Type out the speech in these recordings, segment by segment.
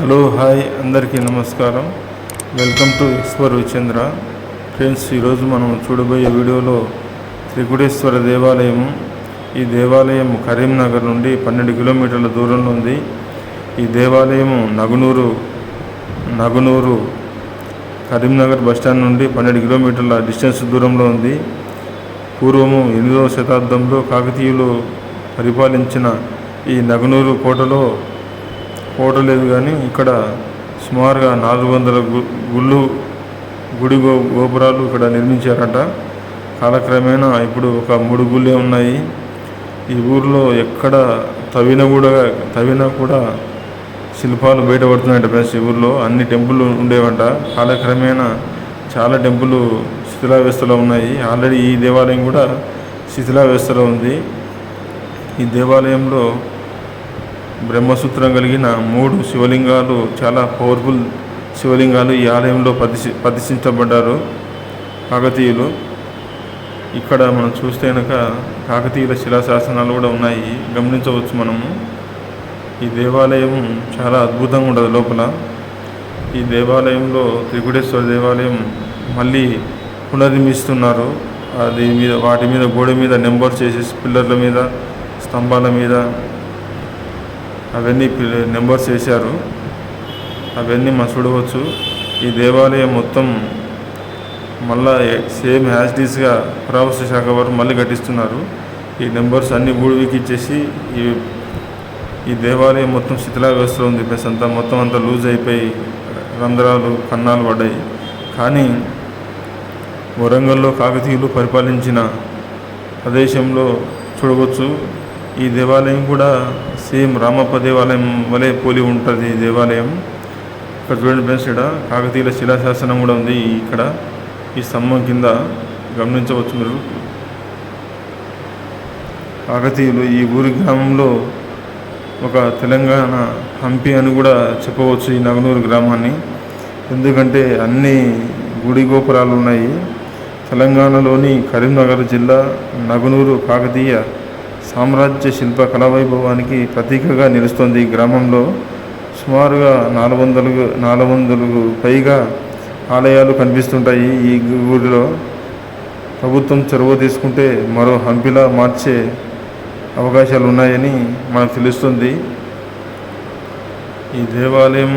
Hello hi అందరికీ నమస్కారం. Welcome to Eshwar Vichandra. Friends ఈరోజు మనం చూడబోయే వీడియోలో త్రికుటేశ్వర దేవాలయం ఈ దేవాలయం కరీంనగర్ నుండి పన్నెండు కిలోమీటర్ల దూరంలో ఉంది. ఈ దేవాలయం నగునూరు నగునూరు కరీంనగర్ బస్టాండ్ నుండి పన్నెండు కిలోమీటర్ల డిస్టెన్స్ దూరంలో ఉంది. పూర్వము ఎనిమిదవ శతాబ్దంలో కాకతీయులు పరిపాలించిన ఈ నగనూరు కోటలో కోట లేదు కానీ ఇక్కడ సుమారుగా నాలుగు వందల గు గుళ్ళు గుడి గో గోపురాలు ఇక్కడ నిర్మించారట. కాలక్రమేణా ఇప్పుడు ఒక మూడు గుళ్ళే ఉన్నాయి. ఈ ఊర్లో ఎక్కడ తవ్విన కూడా తవ్వినా కూడా శిల్పాలు బయటపడుతున్నాయంట ఫ్రెండ్స్ ఈ ఊర్లో. అన్ని టెంపుల్ ఉండేవంట. కాలక్రమేణా చాలా టెంపుల్ శిథిలావ్యవస్థలో ఉన్నాయి. ఆల్రెడీ ఈ దేవాలయం కూడా శిథిలావ్యవస్థలో ఉంది. ఈ దేవాలయంలో బ్రహ్మసూత్రం కలిగిన మూడు శివలింగాలు చాలా పవర్ఫుల్ శివలింగాలు ఈ ఆలయంలో ప్రతిష్ఠి ప్రతిష్ఠించబడ్డారు. కాకతీయులు. ఇక్కడ మనం చూస్తే కనుక కాకతీయుల శిలాశాసనాలు కూడా ఉన్నాయి. గమనించవచ్చు మనము. ఈ దేవాలయం చాలా అద్భుతంగా ఉండదు లోపల. ఈ దేవాలయంలో త్రికుటేశ్వర దేవాలయం మళ్ళీ పునర్నిర్మిస్తున్నారు. అది మీద వాటి మీద గోడ మీద నెంబర్స్ చేసేసి పిల్లర్ల మీద స్తంభాల మీద అవన్నీ నెంబర్స్ వేశారు. అవన్నీ మనం చూడవచ్చు. ఈ దేవాలయం మొత్తం మళ్ళా సేమ్ హ్యాస్డీస్గా పురావస్తు శాఖ వారు మళ్ళీ కట్టిస్తున్నారు. ఈ నెంబర్స్ అన్ని గూడివికి ఇచ్చేసి ఈ ఈ దేవాలయం మొత్తం శిథిలా వ్యవస్థలో ఉంది. ప్లస్ అంతా మొత్తం అంతా లూజ్ అయిపోయి రంధ్రాలు కన్నాలు పడ్డాయి. కానీ వరంగల్లో కాకతీయులు పరిపాలించిన ప్రదేశంలో చూడవచ్చు. ఈ దేవాలయం కూడా సేమ్ రామప్ప దేవాలయం వలె పోలి ఉంటుంది ఈ దేవాలయం. ఇక్కడ చూడండి ఫ్రెండ్స్ ఇక్కడ కాకతీయుల శిలాశాసనం కూడా ఉంది ఇక్కడ. ఈ స్తంభం కింద గమనించవచ్చు మీరు. కాకతీయులు ఈ ఊరి గ్రామంలో ఒక తెలంగాణ హంపి అని కూడా చెప్పవచ్చు ఈ నగనూరు గ్రామాన్ని. ఎందుకంటే అన్ని గుడి గోపురాలు ఉన్నాయి. తెలంగాణలోని కరీంనగర్ జిల్లా నగనూరు కాకతీయ సామ్రాజ్య శిల్ప కళావైభవానికి ప్రతీకగా నిలుస్తుంది ఈ గ్రామంలో. సుమారుగా నాలుగు వందలు నాలుగు వందలకు పైగా ఆలయాలు కనిపిస్తుంటాయి ఈ ఊరిలో ప్రభుత్వం చొరవ తీసుకుంటే మరో హంపిలా మార్చే అవకాశాలు ఉన్నాయని మనకు తెలుస్తుంది. ఈ దేవాలయం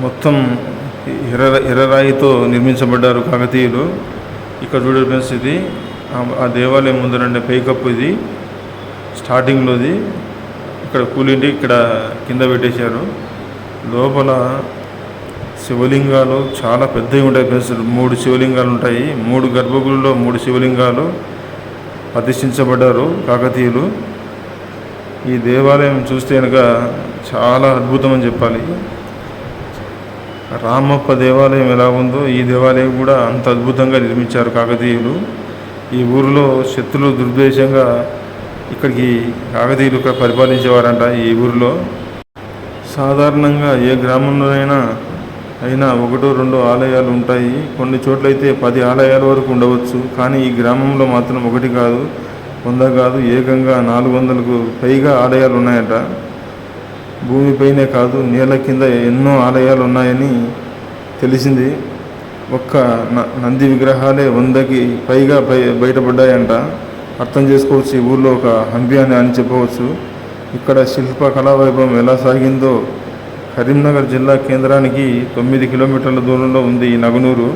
మొత్తం ఎర్ర ఎర్రరాయితో నిర్మించబడ్డారు కాకతీయులు. ఇక్కడ చూడండి ఇది. ఆ- దేవాలయం ముందరండే పైకప్పు ఇది. స్టార్టింగ్లోది ఇక్కడ కూలింటి ఇక్కడ కింద పెట్టేశారు. లోపల శివలింగాలు చాలా పెద్దవి ఉంటాయి ఫ్రెండ్స్. మూడు శివలింగాలు ఉంటాయి. మూడు గర్భగుడిలో మూడు శివలింగాలు ప్రతిష్ఠించబడ్డారు కాకతీయులు. ఈ దేవాలయం చూస్తే కనుక చాలా అద్భుతం అని చెప్పాలి. రామప్ప దేవాలయం ఎలా ఉందో ఈ దేవాలయం కూడా అంత అద్భుతంగా నిర్మించారు కాకతీయులు. ఈ ఊరిలో శత్రులు దుర్దేశంగా ఇక్కడికి కాకతీయులు పరిపాలించేవారంట ఈ ఊరిలో. సాధారణంగా ఏ గ్రామంలోనైనా అయినా ఒకటో రెండో ఆలయాలు ఉంటాయి. కొన్ని చోట్లయితే పది ఆలయాల వరకు ఉండవచ్చు. కానీ ఈ గ్రామంలో మాత్రం ఒకటి కాదు వంద కాదు ఏకంగా నాలుగు వందలకు పైగా ఆలయాలు ఉన్నాయట. భూమిపైనే కాదు నేల కింద ఎన్నో ఆలయాలు ఉన్నాయని తెలిసింది. ఒక్క న- నంది విగ్రహాలే వందకి పైగా బయటపడ్డాయంట. అర్థం చేసుకోవచ్చు ఈ ఊర్లో ఒక హంపి అని అని చెప్పవచ్చు. ఇక్కడ శిల్ప కళా వైభవం ఎలా సాగిందో కరీంనగర్ జిల్లా కేంద్రానికి తొమ్మిది కిలోమీటర్ల దూరంలో ఉంది ఈ నగనూరు.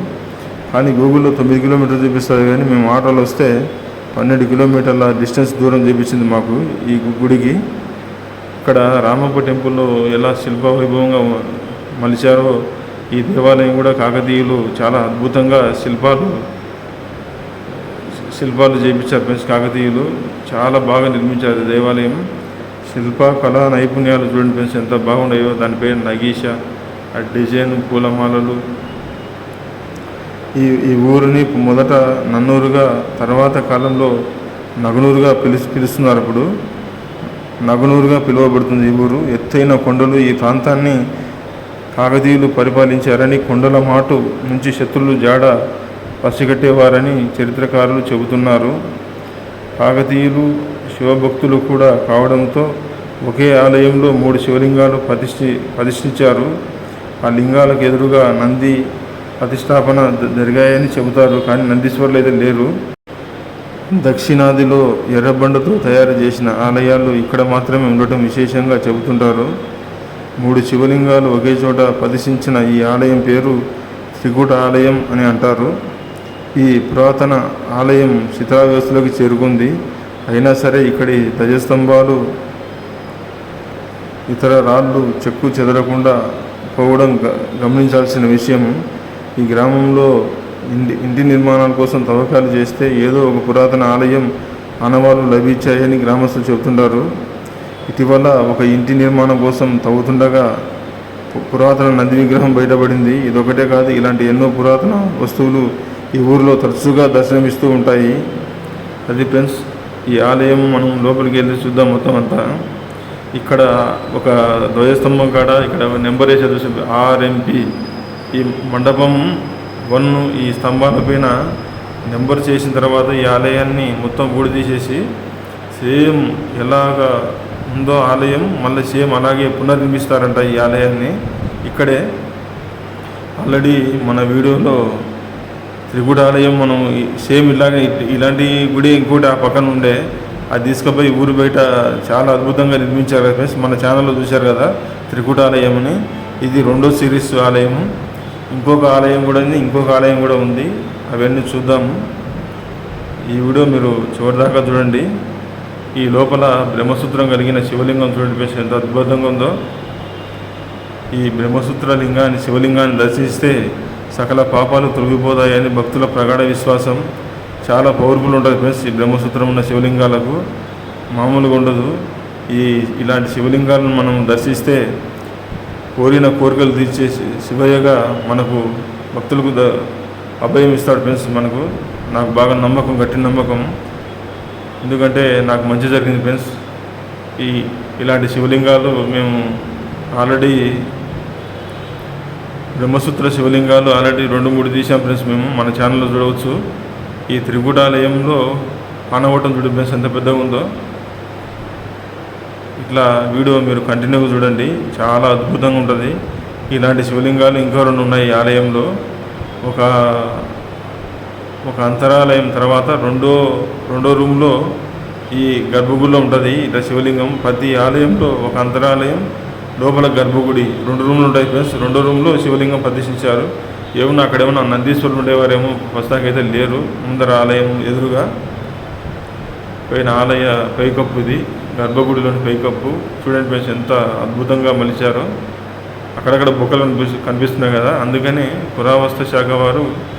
కానీ గూగుల్లో తొమ్మిది కిలోమీటర్లు చూపిస్తుంది కానీ మేము ఆటోలు వస్తే పన్నెండు కిలోమీటర్ల డిస్టెన్స్ దూరం చూపించింది మాకు ఈ గుడికి. ఇక్కడ రామప్ప టెంపుల్లో ఎలా శిల్ప వైభవంగా మలిచారో ఈ దేవాలయం కూడా కాకతీయులు చాలా అద్భుతంగా శిల్పాలు శిల్పాలు చేయించారు ఫ్రెండ్స్. కాకతీయులు చాలా బాగా నిర్మించారు దేవాలయం. శిల్ప కళా నైపుణ్యాలు చూడండి ఫ్రెండ్స్ ఎంత బాగున్నాయో. దాని పేరు నగీష ఆ డిజైన్ పూలమాలలు. ఈ ఈ ఊరిని మొదట నన్నూరుగా తర్వాత కాలంలో నగనూరుగా పిలిచి పిలుస్తున్నారు అప్పుడు. నగనూరుగా పిలువబడుతుంది ఈ ఊరు. ఎత్తైన కొండలు ఈ ప్రాంతాన్ని కాగదీయులు పరిపాలించారని కొండల మాటు నుంచి శత్రులు జాడ పసిగట్టేవారని చరిత్రకారులు చెబుతున్నారు. కాకతీయులు శివభక్తులు కూడా కావడంతో ఒకే ఆలయంలో మూడు శివలింగాలు ప్రతిష్ఠి ప్రతిష్ఠించారు. ఆ లింగాలకు ఎదురుగా నంది ప్రతిష్టాపన జరిగాయని చెబుతారు కానీ నందీశ్వరులు అయితే లేరు. దక్షిణాదిలో ఎర్రబండతో తయారు చేసిన ఆలయాలు ఇక్కడ మాత్రమే ఉండటం విశేషంగా చెబుతుంటారు. మూడు శివలింగాలు ఒకే చోట ప్రదర్శించిన ఈ ఆలయం పేరు త్రికూట ఆలయం అని అంటారు. ఈ పురాతన ఆలయం శిథిలావస్థలోకి చేరుకుంది. అయినా సరే ఇక్కడి ధ్వజస్తంభాలు ఇతర రాళ్ళు చెక్కు చెదరకుండా పోవడం గ- గమనించాల్సిన విషయం. ఈ గ్రామంలో ఇంటి ఇంటి నిర్మాణాల కోసం తవ్వకాలు చేస్తే ఏదో ఒక పురాతన ఆలయం ఆనవాళ్ళు లభించాయని గ్రామస్తులు చెబుతుంటారు. ఇటీవల ఒక ఇంటి నిర్మాణం కోసం తవ్వుతుండగా పురాతన నంది విగ్రహం బయటపడింది. ఇదొకటే కాదు ఇలాంటి ఎన్నో పురాతన వస్తువులు ఈ ఊరిలో తరచుగా దర్శనమిస్తూ ఉంటాయి. అది ఫ్రెండ్స్ ఈ ఆలయం మనం లోపలికి వెళ్ళి చూద్దాం మొత్తం అంతా. ఇక్కడ ఒక ధ్వజస్తంభం కాడ ఇక్కడ నెంబర్ వేసే చూసి ఆర్ఎంపి ఈ మండపం వన్ ఈ స్తంభాల పైన నెంబర్ చేసిన తర్వాత ఈ ఆలయాన్ని మొత్తం గూడి తీసేసి సేమ్ ఎలాగా ఉందో ఆలయం మళ్ళీ సేమ్ అలాగే పునర్నిర్మిస్తారంట ఈ ఆలయాన్ని. ఇక్కడే ఆల్రెడీ మన వీడియోలో త్రిగుడ ఆలయం మనం సేమ్ ఇలాగే ఇలాంటి గుడి ఇంకోటి ఆ పక్కన ఉండే అది తీసుకుపోయి ఊరు బయట చాలా అద్భుతంగా నిర్మించారు కదా ఫ్రెండ్స్ మన ఛానల్లో చూశారు కదా త్రికుట ఆలయం అని. ఇది రెండో సిరీస్ ఆలయం ఇంకొక ఆలయం కూడా ఉంది ఇంకొక ఆలయం కూడా ఉంది. అవన్నీ చూద్దాము. ఈ వీడియో మీరు చివరిదాకా చూడండి. ఈ లోపల బ్రహ్మసూత్రం కలిగిన శివలింగం చూడండి ఫ్రెండ్స్ ఎంత అద్భుతంగా ఉందో. ఈ బ్రహ్మసూత్ర లింగాన్ని శివలింగాన్ని దర్శిస్తే సకల పాపాలు తొలగిపోతాయని భక్తుల ప్రగాఢ విశ్వాసం చాలా పవర్ఫుల్ ఉంటుంది ఫ్రెండ్స్ ఈ బ్రహ్మసూత్రం ఉన్న శివలింగాలకు. మామూలుగా ఉండదు. ఈ ఇలాంటి శివలింగాలను మనం దర్శిస్తే కోరిన కోరికలు తీర్చే శివయ్యగా మనకు భక్తులకు ద అభయం ఇస్తాడు ఫ్రెండ్స్ మనకు. నాకు బాగా నమ్మకం గట్టి నమ్మకం. ఎందుకంటే నాకు మంచి జరిగింది ఫ్రెండ్స్. ఈ ఇలాంటి శివలింగాలు మేము ఆల్రెడీ బ్రహ్మసూత్ర శివలింగాలు ఆల్రెడీ రెండు మూడు తీసాం ఫ్రెండ్స్ మేము మన ఛానల్లో చూడవచ్చు. ఈ త్రిగుడాలయంలో ఆనవటం చూడు ఫ్రెండ్స్ ఎంత పెద్దగా ఉందో. ఇట్లా వీడియో మీరు కంటిన్యూగా చూడండి చాలా అద్భుతంగా ఉంటుంది. ఇలాంటి శివలింగాలు ఇంకా రెండు ఉన్నాయి ఈ ఆలయంలో. ఒక ఒక అంతరాలయం తర్వాత రెండో రెండో రూమ్లో ఈ గర్భగుడిలో ఉంటుంది ఇట్లా శివలింగం. ప్రతి ఆలయంలో ఒక అంతరాలయం లోపల గర్భగుడి. రెండు రూమ్లు ఉంటాయి ప్లస్ రెండో రూమ్లో శివలింగం ప్రతిష్ఠించారు. ఏమన్నా అక్కడ ఏమన్నా నందీశ్వరులు ఉండేవారేమో ప్రస్తుతానికైతే లేరు. ముందర ఆలయం ఎదురుగా పైన ఆలయ పైకప్పు ఇది. గర్భగుడిలోని పైకప్పు. చూడండి ఫ్రెండ్స్ ఎంత అద్భుతంగా మలిచారో. అక్కడక్కడ బుక్కలు కనిపిస్తు కనిపిస్తున్నాయి కదా. అందుకని పురావస్తు శాఖ వారు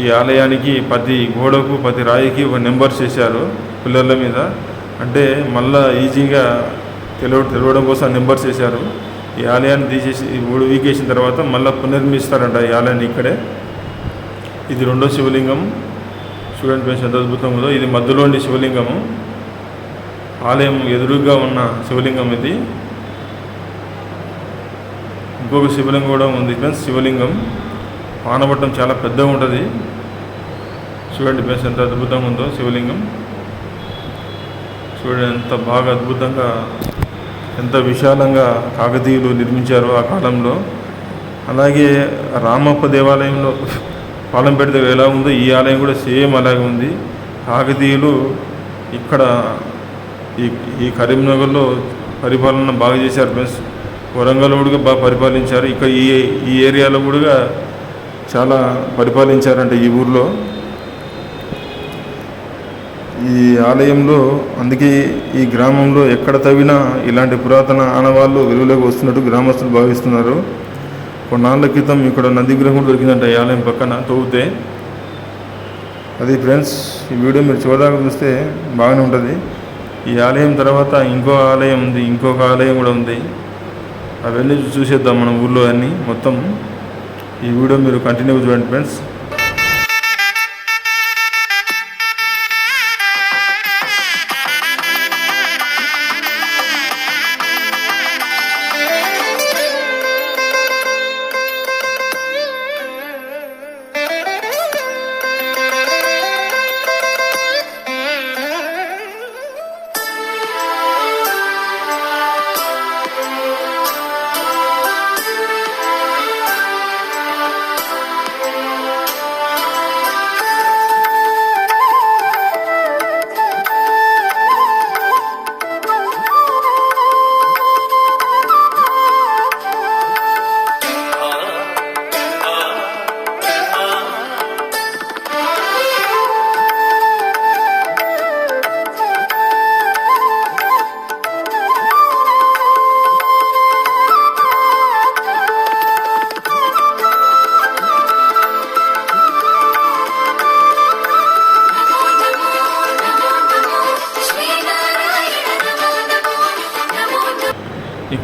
ఈ ఆలయానికి ప్రతి గోడకు ప్రతి రాయికి ఒక నెంబర్స్ చేశారు పిల్లర్ల మీద. అంటే మళ్ళా ఈజీగా తెలవ తెలవడం కోసం నెంబర్స్ వేశారు ఈ ఆలయాన్ని తీసేసి మూడు వీక్ వీకేసిన తర్వాత మళ్ళీ పునర్మిస్తారంట ఈ ఆలయాన్ని ఇక్కడే. ఇది రెండో శివలింగం. చూడండి ఫ్రెండ్స్ ఎంత ఉందో. ఇది మధ్యలోని శివలింగము. ఆలయం ఎదురుగా ఉన్న శివలింగం ఇది. ఇంకొక శివలింగం కూడా ఉంది ఫ్రెండ్స్ శివలింగం. ఆనబట్టం చాలా పెద్దగా ఉంటుంది. చూడండి ఫ్రెండ్స్ ఎంత అద్భుతంగా ఉందో శివలింగం. చూడండి ఎంత బాగా అద్భుతంగా ఎంత విశాలంగా కాకతీయులు నిర్మించారు ఆ కాలంలో. అలాగే రామప్ప దేవాలయంలో పాలంపేట పెడితే ఎలా ఉందో ఈ ఆలయం కూడా సేమ్ అలాగే ఉంది. కాకతీయులు ఇక్కడ ఈ ఈ కరీంనగర్లో పరిపాలన బాగా చేశారు ఫ్రెండ్స్. వరంగల్ కూడా బాగా పరిపాలించారు. ఇక ఈ ఈ ఏరియాలో కూడా చాలా పరిపాలించారంట ఈ ఊర్లో. ఈ ఆలయంలో అందుకే ఈ గ్రామంలో ఎక్కడ తవ్వినా ఇలాంటి పురాతన ఆనవాళ్ళు వెలుగులోకి వస్తున్నట్టు గ్రామస్తులు భావిస్తున్నారు. కొన్నాళ్ళ క్రితం ఇక్కడ నంది గ్రహం దొరికిందంట ఈ ఆలయం పక్కన తవ్వుతే. అది ఫ్రెండ్స్ ఈ వీడియో మీరు చూడడానికి చూస్తే బాగానే ఉంటుంది. ఈ ఆలయం తర్వాత ఇంకో ఆలయం ఉంది ఇంకొక ఆలయం కూడా ఉంది. అవన్నీ చూసేద్దాం మన ఊర్లో అన్నీ మొత్తం. ఈ వీడియో మీరు కంటిన్యూ చూడండి ఫ్రెండ్స్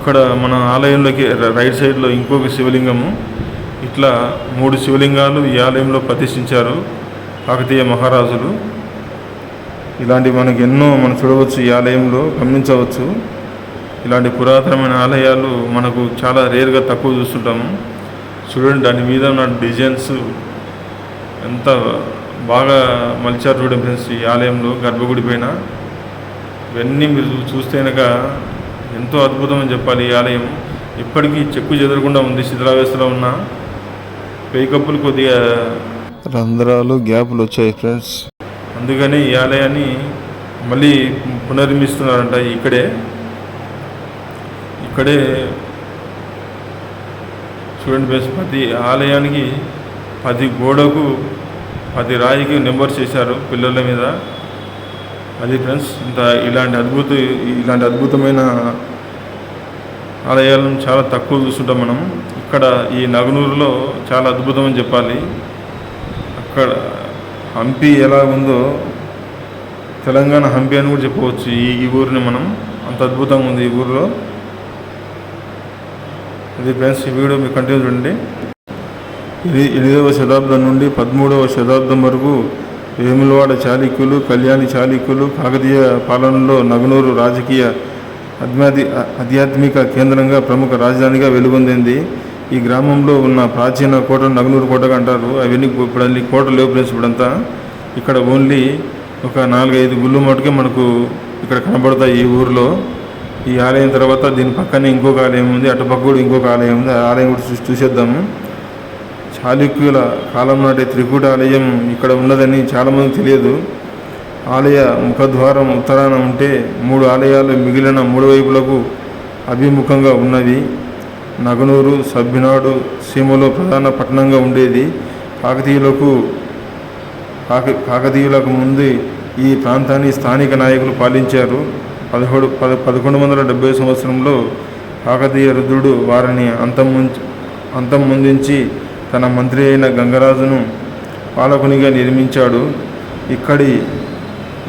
ఇక్కడ మన ఆలయంలోకి రైట్ సైడ్లో ఇంకొక శివలింగము. ఇట్లా మూడు శివలింగాలు ఈ ఆలయంలో ప్రతిష్ఠించారు కాకతీయ మహారాజులు. ఇలాంటి మనకి ఎన్నో మనం చూడవచ్చు ఈ ఆలయంలో గమనించవచ్చు. ఇలాంటి పురాతనమైన ఆలయాలు మనకు చాలా రేర్గా తక్కువ చూస్తుంటాము. చూడండి దాని మీద ఉన్న డిజైన్స్ ఎంత బాగా మలిచారు చూడండి ఫ్రెండ్స్ ఈ ఆలయంలో గర్భగుడి పైన. ఇవన్నీ మీరు చూస్తే కనుక ఎంతో అద్భుతం అని చెప్పాలి ఈ ఆలయం. ఇప్పటికీ చెక్కు చెదరకుండా ఉంది శిథిలావస్థలో ఉన్న. పేకప్పులు కొద్దిగా రంధ్రాలు గ్యాపులు వచ్చాయి ఫ్రెండ్స్. అందుకని ఈ ఆలయాన్ని మళ్ళీ పునర్నిర్మిస్తున్నారంట ఇక్కడే. ఇక్కడే చూడండి ఫ్రెండ్స్ ప్రతి ఆలయానికి ప్రతి గోడకు ప్రతి రాయికి నెంబర్ చేశారు పిల్లల మీద. అది ఫ్రెండ్స్ ఇంత ఇలాంటి అద్భుత ఇలాంటి అద్భుతమైన ఆలయాలను చాలా తక్కువ చూస్తుంటాం మనం. ఇక్కడ ఈ నగనూరులో చాలా అద్భుతం అని చెప్పాలి. అక్కడ హంపి ఎలా ఉందో తెలంగాణ హంపి అని కూడా చెప్పవచ్చు ఈ ఈ ఊరిని మనం. అంత అద్భుతంగా ఉంది ఈ ఊరిలో. ఇది ఫ్రెండ్స్ ఈ వీడియో మీకు కంటిన్యూ చూడండి. ఇది ఎనిమిదవ శతాబ్దం నుండి పదమూడవ శతాబ్దం వరకు వేములవాడ చాళుక్యులు కళ్యాణి చాళుక్యులు కాకతీయ పాలనలో నగనూరు రాజకీయ అధ్యాది ఆధ్యాత్మిక కేంద్రంగా ప్రముఖ రాజధానిగా వెలుగొందింది. ఈ గ్రామంలో ఉన్న ప్రాచీన కోట నగనూరు కోటగా అంటారు. అవన్నీ ఇప్పుడు అన్ని కోట లేవు ప్లేస్ ఇప్పుడంతా. ఇక్కడ ఓన్లీ ఒక నాలుగైదు గుళ్ళు మటుకే మనకు ఇక్కడ కనబడతాయి ఈ ఊరిలో. ఈ ఆలయం తర్వాత దీని పక్కనే ఇంకొక ఆలయం ఉంది అటుపక్క కూడా ఇంకొక ఆలయం ఉంది. ఆ ఆలయం కూడా చూసి చూసేద్దాము. చాళుక్యుల కాలం నాటి త్రికూట ఆలయం ఇక్కడ ఉన్నదని చాలామంది తెలియదు. ఆలయ ముఖద్వారం ఉత్తరాన ఉంటే మూడు ఆలయాలు మిగిలిన మూడు వైపులకు అభిముఖంగా ఉన్నవి. నగనూరు సభ్యునాడు సీమలో ప్రధాన పట్టణంగా ఉండేది. కాకతీయులకు కాక కాకతీయులకు ముందు ఈ ప్రాంతాన్ని స్థానిక నాయకులు పాలించారు. పదహోడు పద పదకొండు వందల డెబ్బై సంవత్సరంలో కాకతీయ రుద్రుడు వారిని అంతం అంతం ముందించి తన మంత్రి అయిన గంగరాజును పాలకునిగా నిర్మించాడు. ఇక్కడి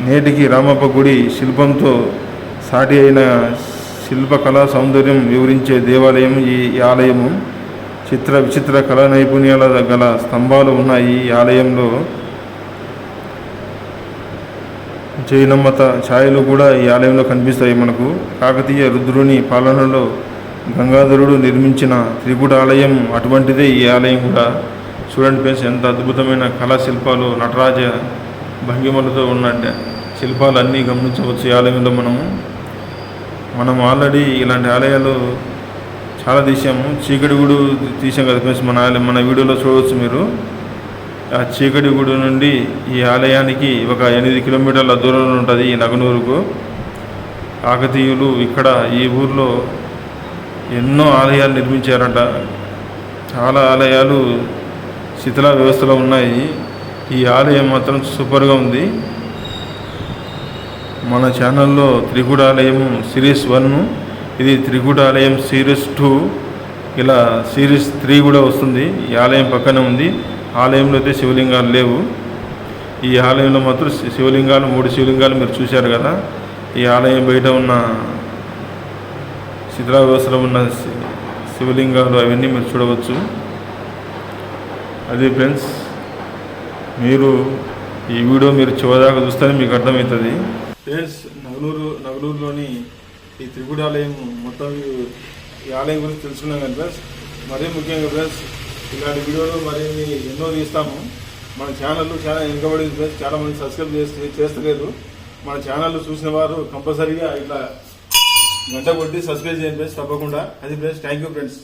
నేటికి రామప్ప గుడి శిల్పంతో సాటి అయిన శిల్పకళా సౌందర్యం వివరించే దేవాలయం ఈ ఆలయము. చిత్ర విచిత్ర కళా నైపుణ్యాల గల స్తంభాలు ఉన్నాయి ఈ ఆలయంలో జైనమ్మత ఛాయలు కూడా ఈ ఆలయంలో కనిపిస్తాయి మనకు. కాకతీయ రుద్రుని పాలనలో గంగాధరుడు నిర్మించిన త్రిపుడు ఆలయం అటువంటిదే ఈ ఆలయం కూడా. చూడండి ఫ్రెండ్స్ ఎంత అద్భుతమైన కళాశిల్పాలు నటరాజ భంగిమలతో ఉన్న శిల్పాలు అన్నీ గమనించవచ్చు ఈ ఆలయంలో మనము. మనం ఆల్రెడీ ఇలాంటి ఆలయాలు చాలా తీసాము చీకటి గుడు తీసాం కదా ఫ్రెండ్స్ మన ఆలయం మన వీడియోలో చూడవచ్చు మీరు. ఆ చీకటి గుడి నుండి ఈ ఆలయానికి ఒక ఎనిమిది కిలోమీటర్ల దూరంలో ఉంటుంది ఈ నగనూరుకు. కాకతీయులు ఇక్కడ ఈ ఊర్లో ఎన్నో ఆలయాలు నిర్మించారట. చాలా ఆలయాలు శిథిల వ్యవస్థలో ఉన్నాయి. ఈ ఆలయం మాత్రం సూపర్గా ఉంది. మన ఛానల్లో త్రిగూడ ఆలయం సిరీస్ వన్ ఇది త్రికూట ఆలయం సిరీస్ టూ. ఇలా సిరీస్ త్రీ కూడా వస్తుంది. ఈ ఆలయం పక్కనే ఉంది. ఆలయంలో అయితే శివలింగాలు లేవు. ఈ ఆలయంలో మాత్రం శివలింగాలు మూడు శివలింగాలు మీరు చూశారు కదా. ఈ ఆలయం బయట ఉన్న శిథిలా ఉన్న శి- శివలింగాలు అవన్నీ మీరు చూడవచ్చు. అదే ఫ్రెండ్స్ మీరు ఈ వీడియో మీరు చివరిదాకా చూస్తేనే మీకు అర్థమవుతుంది. ఫ్రెండ్స్ నగలూరు నగలూరులోని ఈ త్రిగుడి ఆలయం మొత్తం ఈ ఆలయం గురించి తెలుసుకున్నాం కదా ఫ్రెండ్స్. మరీ ముఖ్యంగా ఫ్రెండ్స్ ఇలాంటి వీడియోలు మరిన్ని ఎన్నో తీస్తాము. మన ఛానల్ చాలా వెనుకబడింది ఫ్రెండ్స్. చాలా మంది సబ్స్క్రైబ్ చేస్తే చేస్తలేదు. మన ఛానల్ చూసిన వారు కంపల్సరీగా ఇట్లా గంట కొట్టి సబ్స్క్రైబ్ చేయండి ఫ్రెండ్స్ తప్పకుండా. అది ఫ్రెండ్స్ థ్యాంక్ యూ ఫ్రెండ్స్